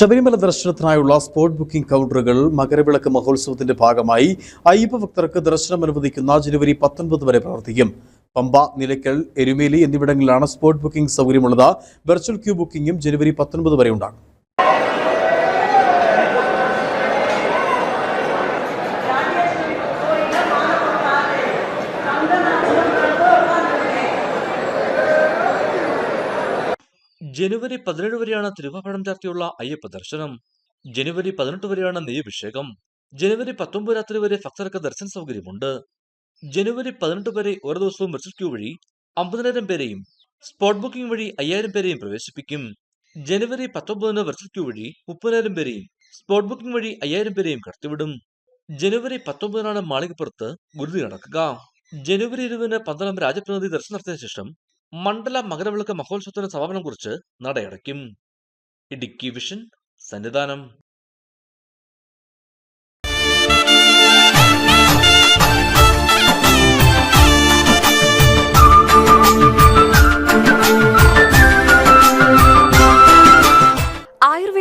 ശബരിമല ദർശനത്തിനായുള്ള spot booking കൗണ്ടറുകൾ മകരവിളക്ക് മഹോത്സവത്തിന്റെ ഭാഗമായി അയ്യപ്പ ഭക്തർക്ക് ദർശനം അനുവദിക്കുന്ന ജനുവരി പത്തൊൻപത് വരെ പ്രവർത്തിക്കും. പമ്പ നിലയ്ക്കൽ എരുമേലി എന്നിവിടങ്ങളിലാണ് സ്പോട്ട് ബുക്കിംഗ് സൗകര്യമുള്ളത്. വെർച്വൽ ക്യൂ ബുക്കിംഗും ജനുവരി പത്തൊൻപത് വരെ ഉണ്ടാകും. ജനുവരി പതിനേഴ് വരെയാണ് തിരുവാഭരണം ചാർത്തിയുള്ള അയ്യപ്പ ദർശനം. ജനുവരി പതിനെട്ട് വരെയാണ് നെയ്യഭിഷേകം. ജനുവരി പത്തൊമ്പത് രാത്രി വരെ ഭക്തർക്ക് ദർശന സൗകര്യമുണ്ട്. ജനുവരി പതിനെട്ട് വരെ ഓരോ ദിവസവും ക്യൂ വഴി അമ്പതിനായിരം പേരെയും സ്പോട്ട് ബുക്കിംഗ് വഴി അയ്യായിരം പേരെയും പ്രവേശിപ്പിക്കും. ജനുവരി പത്തൊമ്പതിന് വെർച്വൽ വഴി മുപ്പതിനായിരം പേരെയും സ്പോട്ട് ബുക്കിംഗ് വഴി അയ്യായിരം പേരെയും കടത്തിവിടും. ജനുവരി പത്തൊമ്പതിനാണ് മാളികപ്പുറത്ത് ഗുരുതി നടക്കുക. ജനുവരി ഇരുപതിന് പന്തളം രാജപ്രതിനിധി ദർശനം നടത്തിയ ശേഷം മണ്ഡല മകരവിളക്ക് മഹോത്സവത്തിന്റെ സമാപനം കുറിച്ച് നടയടയ്ക്കും. ഇടുക്കി വിഷൻ സന്നിധാനം.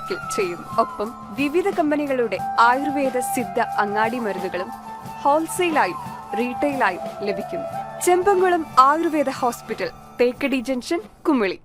നിരക്കിൽ ചെയ്യും ഒപ്പം വിവിധ കമ്പനികളുടെ ആയുർവേദ സിദ്ധ അങ്ങാടി മരുന്നുകളും ഹോൾസെയിലായും റീറ്റെയിലായും ലഭിക്കും ചെമ്പങ്കുളം ആയുർവേദ ഹോസ്പിറ്റൽ തേക്കടി ജംഗ്ഷൻ കുമിളി.